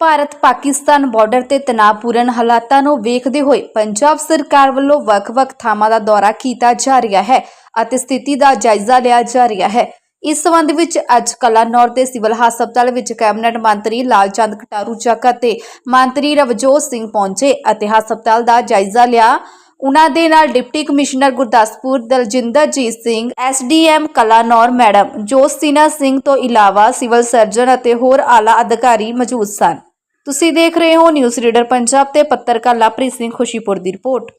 Bharat Pakistan border ਤੇ ਤਣਾਅਪੂਰਨ ਹਾਲਾਤਾਂ ਨੂੰ ਵੇਖਦੇ ਹੋਏ ਪੰਜਾਬ ਸਰਕਾਰ ਵੱਲੋਂ ਵੱਖ-ਵੱਖ ਥਾਵਾਂ ਦਾ ਦੌਰਾ ਕੀਤਾ ਜਾ ਰਿਹਾ ਹੈ ਅਤੇ ਸਥਿਤੀ ਦਾ ਜਾਇਜ਼ਾ ਲਿਆ ਜਾ ਰਿਹਾ ਹੈ। ਇਸ ਸੰਬੰਧ ਵਿੱਚ ਅੱਜ ਕਲਾਨੌਰ ਦੇ ਸਿਵਲ ਹਸਪਤਾਲ ਵਿੱਚ ਕੈਬਨਿਟ ਮੰਤਰੀ ਲਾਲਚੰਦ ਕਟਾਰੂ ਚੱਕ ਅਤੇ ਮੰਤਰੀ ਰਵਜੋਤ ਸਿੰਘ ਪਹੁੰਚੇ ਅਤੇ ਹਸਪਤਾਲ ਦਾ ਜਾਇਜ਼ਾ ਲਿਆ। ਉਹਨਾਂ ਦੇ ਨਾਲ deputy commissioner Gurdaspur Daljinderjit Singh SDM Kalanaur madam Jostina Singh ਤੋਂ ਇਲਾਵਾ ਸਿਵਲ ਸਰਜਨ ਅਤੇ ਹੋਰ ਆਲਾ ਅਧਿਕਾਰੀ ਮੌਜੂਦ ਸਨ। ਤੁਸੀਂ ਦੇਖ ਰਹੇ ਹੋ ਨਿਊਜ਼ ਰੀਡਰ ਪੰਜਾਬ ਤੇ ਪੱਤਰਕਾਰ ਲਵਪ੍ਰੀਤ ਸਿੰਘ ਖੁਸ਼ੀਪੁਰ ਦੀ ਰਿਪੋਰਟ।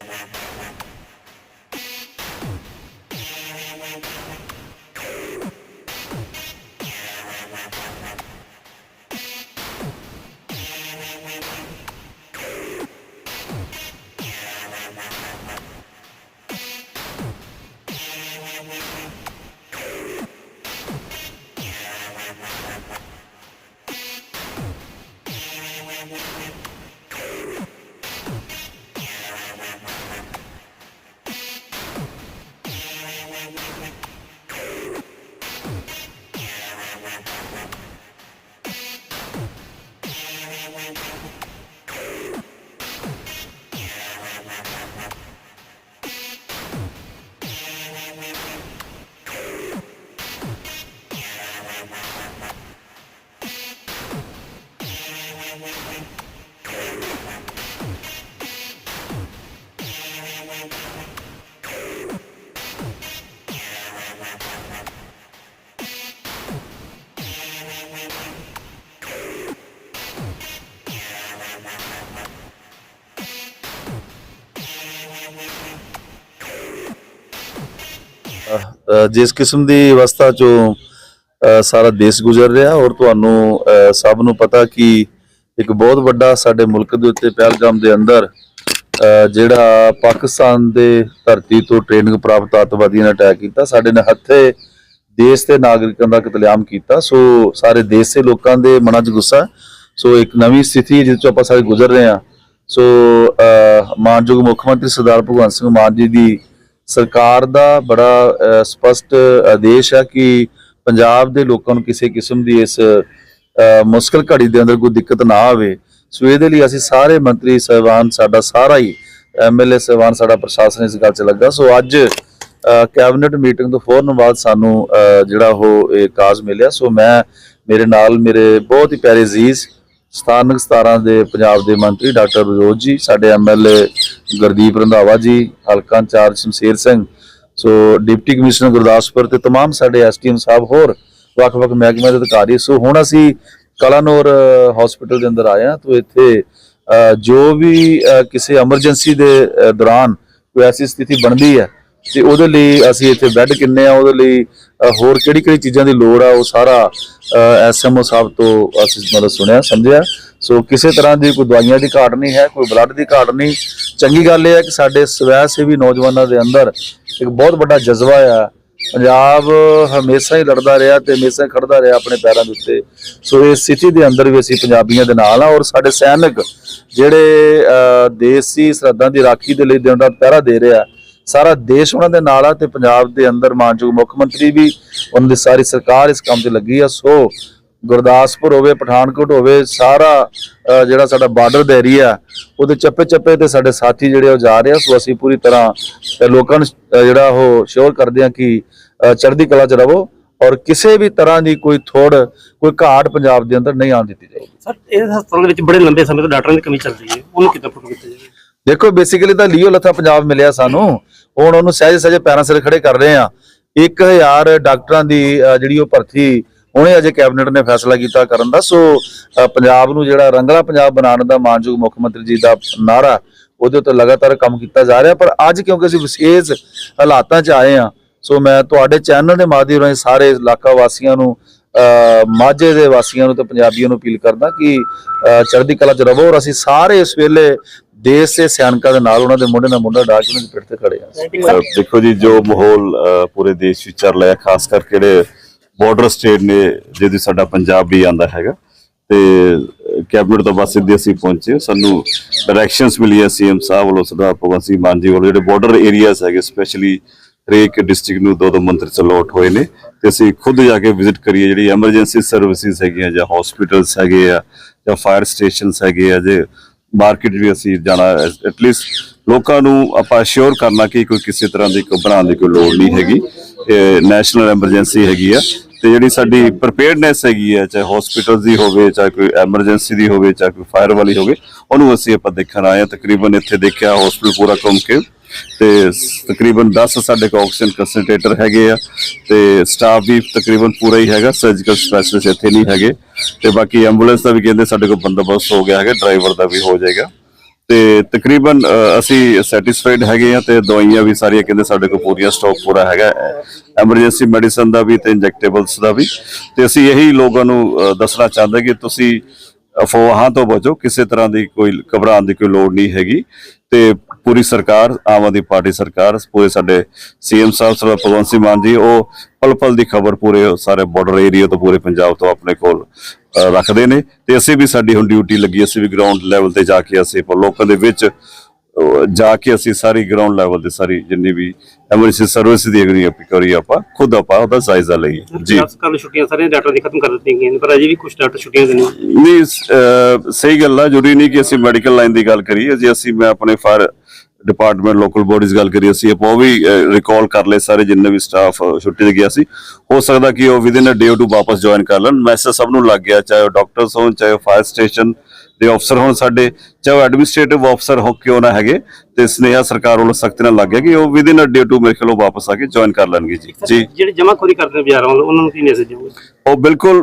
ਜਿਸ ਕਿਸਮ ਦੀ ਅਵਸਥਾ ਚੋਂ ਸਾਰਾ ਦੇਸ਼ ਗੁਜ਼ਰ ਰਿਹਾ ਔਰ ਤੁਹਾਨੂੰ ਸਭ ਨੂੰ ਪਤਾ ਕਿ ਇੱਕ ਬਹੁਤ ਵੱਡਾ ਸਾਡੇ ਮੁਲਕ ਦੇ ਉੱਤੇ ਪਹਿਲਗਾਮ ਦੇ ਅੰਦਰ ਜਿਹੜਾ ਪਾਕਿਸਤਾਨ ਦੇ ਧਰਤੀ ਤੋਂ ਟ੍ਰੇਨਿੰਗ ਪ੍ਰਾਪਤ ਅੱਤਵਾਦੀਆਂ ਨੇ ਅਟੈਕ ਕੀਤਾ, ਸਾਡੇ ਨੇ ਹੱਥੇ ਦੇਸ਼ ਦੇ ਨਾਗਰਿਕਾਂ ਦਾ ਕਤਲੇਆਮ ਕੀਤਾ। ਸੋ, ਸਾਰੇ ਦੇਸ਼ ਦੇ ਲੋਕਾਂ ਦੇ ਮਨਾਂ 'ਚ ਗੁੱਸਾ ਸੋ, ਇੱਕ ਨਵੀਂ ਸਥਿਤੀ ਜਿਸ ਚੋਂ ਆਪਾਂ ਸਾਰੇ ਗੁਜ਼ਰ ਰਹੇ ਹਾਂ। ਸੋ ਮਾਨਯੋਗ ਮੁੱਖ ਮੰਤਰੀ ਸਰਦਾਰ ਭਗਵੰਤ ਸਿੰਘ ਮਾਨ ਜੀ ਦੀ ਸਰਕਾਰ ਦਾ ਬੜਾ ਸਪਸ਼ਟ ਆਦੇਸ਼ ਹੈ ਕਿ ਪੰਜਾਬ ਦੇ ਲੋਕਾਂ ਨੂੰ ਕਿਸੇ ਕਿਸਮ ਦੀ ਇਸ ਅ, ਮੁਸ਼ਕਲ ਘੜੀ ਦੇ ਅੰਦਰ ਕੋਈ ਦਿੱਕਤ ਨਾ ਆਵੇ। ਸੋ ਇਹਦੇ ਲਈ ਅਸੀਂ ਸਾਰੇ ਮੰਤਰੀ ਸਹਿਬਾਨ ਸਾਡਾ ਸਾਰਾ ਹੀ ਐਮਐਲਏ ਸਹਿਬਾਨ ਸਾਡਾ ਪ੍ਰਸ਼ਾਸਨ ਇਸ ਗੱਲ 'ਚ ਲੱਗਾ। ਸੋ ਅੱਜ ਕੈਬਨਿਟ ਮੀਟਿੰਗ ਤੋਂ ਫੌਰਨ ਬਾਅਦ ਸਾਨੂੰ ਜਿਹੜਾ ਉਹ ਇਹ ਕਾਜ਼ ਮਿਲਿਆ। ਸੋ ਮੈਂ ਮੇਰੇ ਨਾਲ ਮੇਰੇ ਬਹੁਤ ਹੀ ਪਿਆਰੇ ਅਜ਼ੀਜ਼ ਸਥਾਨਕ 17 ਦੇ ਪੰਜਾਬ ਦੇ ਮੰਤਰੀ ਡਾਕਟਰ ਵਿਰੋਧ ਜੀ ਸਾਡੇ ਐਮਐਲਏ ਗੁਰਦੀਪ ਰੰਧਾਵਾ ਜੀ ਹਲਕਾ incharge Shamsher Singh so deputy commissioner Gurdaspur ਤੇ तमाम ਸਾਡੇ ਐਸਟੀਐਮ ਸਾਹਿਬ ਹੋਰ ਵੱਖ-ਵੱਖ ਮਹਿਕਮਿਆਂ ਦੇ ਅਧਿਕਾਰੀ ਸੋ ਹੁਣ ਅਸੀਂ ਕਲਾਨੌਰ ਹਸਪੀਟਲ ਦੇ ਅੰਦਰ ਆਏ ਹਾਂ ਤੋਂ ਇੱਥੇ ਅ, ਜੋ ਵੀ ਅ, ਕਿਸੇ ਐਮਰਜੈਂਸੀ ਦੇ ਅ, ਦੌਰਾਨ ਕੋਈ ਐਸੀ ਸਥਿਤੀ ਬਣਦੀ ਹੈ ਤੇ ਉਹਦੇ ਲਈ ਅਸੀਂ ਇੱਥੇ ਬੈੱਡ ਕਿੰਨੇ ਆ, ਉਹਦੇ ਲਈ ਹੋਰ ਕਿਹੜੀ ਕਿਹੜੀ ਚੀਜ਼ਾਂ ਦੀ ਲੋੜ ਆ, ਉਹ ਸਾਰਾ ਐਸਐਮਓ ਸਾਹਿਬ ਤੋਂ ਅਸੀਂ ਮਤਲਬ ਸੁਣਿਆ, ਸਮਝਿਆ। ਸੋ ਕਿਸੇ ਤਰ੍ਹਾਂ ਦੀ ਕੋਈ ਦਵਾਈਆਂ ਦੀ ਘਾਟ ਨਹੀਂ ਹੈ, ਕੋਈ ਬਲੱਡ ਦੀ ਘਾਟ ਨਹੀਂ। ਚੰਗੀ ਗੱਲ ਇਹ ਹੈ ਕਿ ਸਾਡੇ ਸਵੈ ਸੇਵੀ ਨੌਜਵਾਨਾਂ ਦੇ ਅੰਦਰ ਇੱਕ ਬਹੁਤ ਵੱਡਾ ਜਜ਼ਬਾ ਆ। ਪੰਜਾਬ ਹਮੇਸ਼ਾ ਹੀ ਲੜਦਾ ਰਿਹਾ ਤੇ ਹਮੇਸ਼ਾ ਹੀ ਖੜਦਾ ਰਿਹਾ ਆਪਣੇ ਪੈਰਾਂ ਦੇ ਉੱਤੇ। ਸੋ ਇਸ ਸਥਿਤੀ ਦੇ ਅੰਦਰ ਵੀ ਅਸੀਂ ਪੰਜਾਬੀਆਂ ਦੇ ਨਾਲ ਆ ਔਰ ਸਾਡੇ ਸੈਨਿਕ ਜਿਹੜੇ ਦੇਸੀ ਸਰਹੱਦਾਂ ਦੀ ਰਾਖੀ ਦੇ ਲਈ ਦਿਨ ਰਾਤ ਪਹਿਰਾ ਦੇ ਰਿਹਾ ਸਾਰਾ ਦੇਸ਼ ਉਹਨਾਂ ਦੇ ਨਾਲ ਆ ਤੇ ਪੰਜਾਬ ਦੇ ਅੰਦਰ ਮਾਨਯੋਗ ਮੁੱਖ ਮੰਤਰੀ ਵੀ ਉਹਨਾਂ ਦੀ ਸਾਰੀ ਸਰਕਾਰ ਇਸ ਕੰਮ ਤੇ ਲੱਗੀ ਆ। ਸੋ ਗੁਰਦਾਸਪੁਰ ਹੋਵੇ ਪਠਾਨਕੋਟ ਹੋਵੇ ਸਾਰਾ ਜਿਹੜਾ ਸਾਡਾ ਬਾਰਡਰ ਦਾ ਏਰੀਆ ਉਹਦੇ ਚੱਪੇ ਚੱਪੇ ਤੇ ਸਾਡੇ ਸਾਥੀ ਜਿਹੜੇ ਉਹ ਜਾ ਰਹੇ ਆ। ਸੋ ਅਸੀਂ ਪੂਰੀ ਤਰ੍ਹਾਂ ਲੋਕਾਂ ਨੂੰ ਜਿਹੜਾ ਉਹ ਸ਼ੋਰ ਕਰਦੇ ਆ ਕਿ ਅ, ਚੜ੍ਹਦੀ ਕਲਾ ਚ ਰਹੋ ਔਰ ਕਿਸੇ ਵੀ ਤਰ੍ਹਾਂ ਦੀ ਕੋਈ ਥੋੜ ਕੋਈ ਘਾਟ ਪੰਜਾਬ ਦੇ ਅੰਦਰ ਨਹੀਂ ਆਉਣ ਦਿੱਤੀ ਜਾਏਗੀ ਸਰ ਇਹ ਹਸਪਤਾਲ ਦੇ ਵਿੱਚ ਬੜੇ ਲੰਬੇ ਸਮੇਂ ਤੋਂ ਡਾਕਟਰਾਂ ਦੀ ਕਮੀ ਚੱਲ ਰਹੀ ਹੈ। ਉਹਨੂੰ ਕਿੱਦਾਂ ਪੂਰਾ ਕੀਤਾ ਜਾਵੇ? ਦੇਖੋ ਬੇਸਿਕਲੀ ਤਾਂ ਲੀਓ ਲੱਥਾ ਪੰਜਾਬ ਮਿਲਿਆ ਸਾਨੂੰ। ਹੁਣ ਉਹਨੂੰ ਸਹਿਜ ਸਹਿਜ ਪੈਰਾਂ ਸਿਰ ਖੜੇ ਕਰ ਰਹੇ ਆ। 1000 ਡਾਕਟਰਾਂ ਦੀ ਜਿਹੜੀ ਉਹ ਭਰਤੀ ਹੁਣੇ ਅਜੇ ਕੈਬਨਿਟ ਨੇ ਫੈਸਲਾ ਕੀਤਾ ਕਰਨ ਦਾ। ਸੋ ਪੰਜਾਬ ਨੂੰ ਜਿਹੜਾ ਰੰਗਲਾ ਪੰਜਾਬ ਬਣਾਉਣ ਦਾ ਮਾਨਯੋਗ ਮੁੱਖ ਮੰਤਰੀ ਜੀ ਦਾ ਨਾਰਾ ਉਹਦੇ ਉੱਤੇ ਲਗਾਤਾਰ ਕੰਮ ਕੀਤਾ ਜਾ ਰਿਹਾ। ਪਰ ਅੱਜ ਕਿਉਂਕਿ ਅਸੀਂ ਵਿਸ਼ੇਸ਼ ਹਾਲਾਤਾਂ 'ਚ ਆਏ ਆ ਸੋ ਮੈਂ ਤੁਹਾਡੇ ਚੈਨਲ ਦੇ ਮਾਧਿਅਮ ਰਾਹੀਂ ਸਾਰੇ ਇਲਾਕਾ ਵਾਸੀਆਂ ਨੂੰ ਅ, ਮਾਝੇ ਦੇ ਵਾਸੀਆਂ ਨੂੰ ਤੇ ਪੰਜਾਬੀਆਂ ਨੂੰ ਅਪੀਲ ਕਰਦਾ ਕਿ ਅ, ਚੜ੍ਹਦੀ ਕਲਾ 'ਚ ਰਹੋ। ਔਰ ਅਸੀਂ ਸਾਰੇ ਇਸ ਵੇਲੇ ਦੇਸ਼ ਦੇ ਸਿਆਣਕਾਂ ਦੇ ਨਾਲ ਉਹਨਾਂ ਦੇ ਮੁੰਡੇ ਨਾਲ ਮੁੰਡਾ ਡਾ ਕੇ ਉਹਨਾਂ ਦੇ ਪਿੱਠ ਤੇ ਖੜੇ ਆ ਦੇਖੋ ਜੀ, ਜੋ ਮਾਹੌਲ ਪੂਰੇ ਦੇਸ਼ ਵਿੱਚ ਚੱਲ ਰਿਹਾ, ਖਾਸ ਕਰਕੇ ਜਿਹੜੇ ਬਾਰਡਰ ਸਟੇਟ ਨੇ, ਜਿਹਦੇ ਸਾਡਾ ਪੰਜਾਬ ਵੀ ਆਂਦਾ ਹੈਗਾ, ਤੇ ਕੈਬਨਿਟ ਤੋਂ ਬਸ ਸਿੱਧੇ ਅਸੀਂ ਪਹੁੰਚੇ ਸਾਨੂੰ ਡਾਇਰੈਕਸ਼ਨਸ ਮਿਲੀਆਂ ਸੀਐਮ ਸਾਹਿਬ ਵੱਲੋਂ, ਸਰਦਾਰ ਭਗਵੰਤ ਸਿੰਘ ਮਾਨ ਜੀ ਵੱਲੋਂ, ਜਿਹੜੇ ਬਾਰਡਰ ਏਰੀਆਜ਼ ਹੈਗੇ ਸਪੈਸ਼ਲੀ ਹਰੇਕ ਡਿਸਟ੍ਰਿਕਟ ਨੂੰ ਦੋ ਦੋ ਮੰਤਰੀ ਚਲੋਟ ਹੋਏ ਨੇ, ਤੇ ਅਸੀਂ ਖੁਦ ਜਾ ਕੇ ਵਿਜ਼ਿਟ ਕਰੀਏ। ਜਿਹੜੀ ਐਮਰਜੈਂਸੀ ਸਰਵਿਸਿਜ਼ ਹੈਗੀਆਂ, ਜਾਂ ਹਸਪੀਟਲਸ ਹੈਗੇ ਆ, ਜਾਂ ਫਾਇਰ ਸਟੇਸ਼ਨਸ ਹੈਗੇ ਆ, ਜੇ ਮਾਰਕੀਟ ਵੀ ਅਸੀਂ ਜਾਣਾ ਐਟਲੀਸਟ ਲੋਕਾਂ ਨੂੰ ਆਪਾਂ ਅਸ਼ੋਰ ਕਰਨਾ ਕਿ ਕੋਈ ਕਿਸੇ ਤਰ੍ਹਾਂ ਦੀ ਘਬਰਾਉਣ ਦੀ ਕੋਈ ਲੋੜ ਨਹੀਂ ਹੈਗੀ। ਇਹ ਨੈਸ਼ਨਲ ਐਮਰਜੈਂਸੀ ਹੈਗੀ ਆ ਤੇ ਜਿਹੜੀ ਸਾਡੀ ਪ੍ਰੀਪੇਅਰਡਨੈਸ ਹੈਗੀ ਹੈ ਚਾਹੇ ਹਸਪੀਟਲ ਦੀ ਹੋਵੇ, ਚਾਹੇ ਕੋਈ ਐਮਰਜੈਂਸੀ ਦੀ ਹੋਵੇ, ਚਾਹੇ ਕੋਈ ਫਾਇਰ ਵਾਲੀ ਹੋਵੇ, ਉਹਨੂੰ ਅਸੀਂ ਆਪਾਂ ਦੇਖਣ ਆਏ ਆ ਤਕਰੀਬਨ ਇੱਥੇ ਦੇਖਿਆ ਹਸਪੀਟਲ ਪੂਰਾ ਘੁੰਮ ਕੇ। ਤੇ ਤਕਰੀਬਨ 10 ਸਾਡੇ ਕੋਲ ਆਕਸੀਜਨ ਕੰਸਨਟ੍ਰੇਟਰ ਹੈਗੇ ਆ ਤੇ ਸਟਾਫ ਵੀ ਤਕਰੀਬਨ ਪੂਰਾ ਹੀ ਹੈਗਾ ਸਰਜੀਕਲ ਸਪੈਸ਼ਲਿਸਟ ਇੱਥੇ ਨਹੀਂ ਹੈਗੇ ਤੇ ਬਾਕੀ ਐਂਬੂਲੈਂਸ ਦਾ ਵੀ ਕਹਿੰਦੇ ਸਾਡੇ ਕੋਲ ਬੰਦੋਬਸਤ ਹੋ ਗਿਆ ਹੈਗਾ ਡਰਾਈਵਰ ਦਾ ਵੀ ਹੋ ਜਾਏਗਾ। ਤੇ ਤਕਰੀਬਨ ਅਸੀਂ ਸੈਟੀਸਫਾਈਡ ਹੈਗੇ ਆ ਤੇ ਦਵਾਈਆਂ ਵੀ ਸਾਰੀਆਂ ਕਹਿੰਦੇ ਸਾਡੇ ਕੋਲ ਪੂਰੀਆਂ ਸਟਾਕ ਪੂਰਾ ਹੈਗਾ। ਐਮਰਜੈਂਸੀ ਮੈਡੀਸਨ ਦਾ ਵੀ ਤੇ ਇੰਜੈਕਟੇਬਲਸ ਦਾ ਵੀ। ਤੇ ਅਸੀਂ ਇਹੀ ਲੋਕਾਂ ਨੂੰ ਦੱਸਣਾ ਚਾਹੁੰਦੇ ਕਿ ਤੁਸੀਂ ਅਫਵਾਹਾਂ ਤੋਂ ਬਚੋ, ਕਿਸੇ ਤਰ੍ਹਾਂ ਦੀ ਕੋਈ ਘਬਰਾਉਣ ਦੀ ਕੋਈ ਲੋੜ ਨਹੀਂ ਹੈਗੀ। ਤੇ ਪੂਰੀ ਸਰਕਾਰ ਆਮ ਆਦਮੀ ਪਾਰਟੀ ਸਰਕਾਰ ਪੂਰੇ ਸਾਡੇ ਸੀਐਮ ਸਾਹਿਬ ਸਰਦਾਰ ਭਗਵੰਤ ਸਿੰਘ ਮਾਨ ਜੀ ਉਹ ਪਲ ਪਲ ਦੀ ਖਬਰ ਪੂਰੇ ਸਾਰੇ ਬਾਰਡਰ ਏਰੀਆ ਤੋਂ ਪੂਰੇ ਪੰਜਾਬ ਤੋਂ ਆਪਣੇ ਕੋਲ ਰੱਖਦੇ ਨੇ। ਤੇ ਅਸੀਂ ਵੀ ਸਾਡੀ ਹੁਣ ਡਿਊਟੀ ਲੱਗੀ ਅਸੀਂ ਵੀ ਗਰਾਊਂਡ ਲੈਵਲ ਤੇ ਜਾ ਕੇ ਅਸੀਂ ਲੋਕਾਂ ਦੇ ਵਿੱਚ ਜਾ ਕੇ ਅਸੀਂ ਸਾਰੀ ਗਰਾਊਂਡ ਲੈਵਲ ਤੇ ਸਾਰੀ ਜਿੰਨੀ ਵੀ ਐਮਰਜੈਂਸੀ ਸਰਵਿਸ ਦੀ ਅਗਰੀ ਕਰੀ ਆਪਾਂ ਖੁਦ ਆਪਾਂ ਉਹਦਾ ਜਾਇਜ਼ਾ ਲਈਏ। ਜੀ। ਕੱਲ ਛੁੱਟੀਆਂ ਸਾਰੀਆਂ ਡਾਕਟਰ ਦੀ ਖਤਮ ਕਰ ਦਿੱਤੀਆਂ ਗਈਆਂ ਪਰ ਅਜੇ ਵੀ ਕੁਝ ਡਾਕਟਰ ਛੁੱਟੀਆਂ ਦੇ ਨੇ। ਨਹੀਂ ਸਹੀ ਗੱਲ ਆ ਜ਼ਰੂਰੀ ਨਹੀਂ ਕਿ ਅਸੀਂ ਮੈਡੀਕਲ ਲਾਈਨ ਦੀ ਗੱਲ ਕਰੀਏ ਜੇ ਅਸੀਂ ਮੈਂ ਆਪਣੇ ਫਾਇਰ ਡਿਪਾਰਟਮੈਂਟ ਲੋਕਲ ਬੋਡੀਜ਼ ਗੱਲ ਕਰੀਏ ਅਸੀਂ ਆਪਾਂ ਉਹ ਵੀ ਰਿਕਾਲ ਕਰ ਲਏ ਸਾਰੇ ਜਿੰਨੇ ਵੀ ਸਟਾਫ ਛੁੱਟੀ ਤੇ ਗਿਆ ਸੀ। ਹੋ ਸਕਦਾ ਕਿ ਉਹ ਵਿਦਿਨ ਅ ਡੇ ਟੂ ਵਾਪਸ ਜੁਆਇਨ ਕਰ ਲੈਣ। ਮੈਸੇਜ ਸਭ ਨੂੰ ਲੱਗ ਗਿਆ ਚਾਹੇ ਡਾਕਟਰਸ ਹੋਣ ਚਾਹੇ ਫਾਇਰ ਸਟੇਸ਼ਨ ਦੇ ਅਫਸਰ ਹੋਣ ਸਾਡੇ ਚਾਹੇ ਐਡਮਿਨਿਸਟ੍ਰੇਟਿਵ ਅਫਸਰ ਹੋ ਕਿਉਂ ਨਾ ਹੈਗੇ। ਤੇ ਸਨੇਹਾ ਸਰਕਾਰ ਵੱਲੋਂ ਸਖਤੀ ਨਾਲ ਲੱਗ ਗਿਆ ਕਿ ਉਹ ਵਿਦਿਨ ਅ ਡੇ ਟੂ ਮੇਰੇ ਖਿਆਲ ਵਾਪਸ ਆ ਕੇ ਜੁਆਇਨ ਕਰ ਲੈਣਗੇ ਜੀ। ਜੀ। ਜਿਹੜੇ ਜਮਾਖੋਰੀ ਕਰਦੇ ਨੇ ਬਾਜ਼ਾਰਾਂ ਵੱਲੋਂ ਉਹਨਾਂ ਨੂੰ ਕੀ ਮੈਸੇਜ ਦਿਓਗੇ ਉਹ ਬਿਲਕੁਲ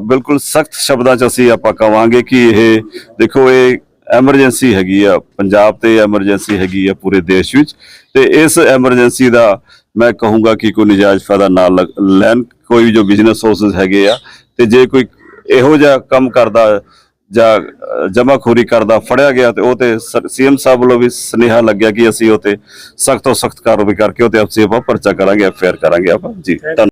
ਬਿਲਕੁਲ ਸਖਤ ਸ਼ਬਦਾਂ 'ਚ ਅਸੀਂ ਆਪਾਂ ਕਵਾਂਗੇ ਕਿ ਇਹ ਦੇਖੋ ਇਹ ਐਮਰਜੈਂਸੀ ਹੈਗੀ ਆ, ਪੰਜਾਬ ਤੇ ਐਮਰਜੈਂਸੀ ਹੈਗੀ ਆ ਪੂਰੇ ਦੇਸ਼ ਵਿੱਚ। ਤੇ ਇਸ ਐਮਰਜੈਂਸੀ ਦਾ ਮੈਂ ਕਹੂੰਗਾ ਕਿ ਕੋਈ ਨਜਾਇਜ਼ ਫਾਇਦਾ ਨਾ ਲੱਗ- ਲੈਣ, ਕੋਈ ਵੀ ਜੋ ਬਿਜ਼ਨਸ ਸੋਰਸਸ ਹੈਗੇ ਆ, ਤੇ ਜੇ ਕੋਈ ਇਹੋ ਜਿਹਾ ਕੰਮ ਕਰਦਾ ਜਾਂ ਜਮਾਖੋਰੀ ਕਰਦਾ, ਫੜਿਆ ਗਿਆ ਤੇ ਉਹ ਤੇ ਸੀਐਮ ਸਾਹਿਬ ਵੱਲੋਂ ਵੀ ਸੁਨੇਹਾ ਲੱਗਿਆ ਕਿ ਅਸੀਂ ਉਹ ਤੇ ਸਖਤ ਤੋਂ ਸਖਤ ਕਾਰਵਾਈ ਕਰਕੇ ਉਹ ਤੇ ਅਸੀਂ ਆਪਾਂ ਪਰਚਾ ਕਰਾਂਗੇ ਐਫਆਈਆਰ ਕਰਾਂਗੇ ਆਪਾਂ। ਜੀ ਧੰਨਵਾਦ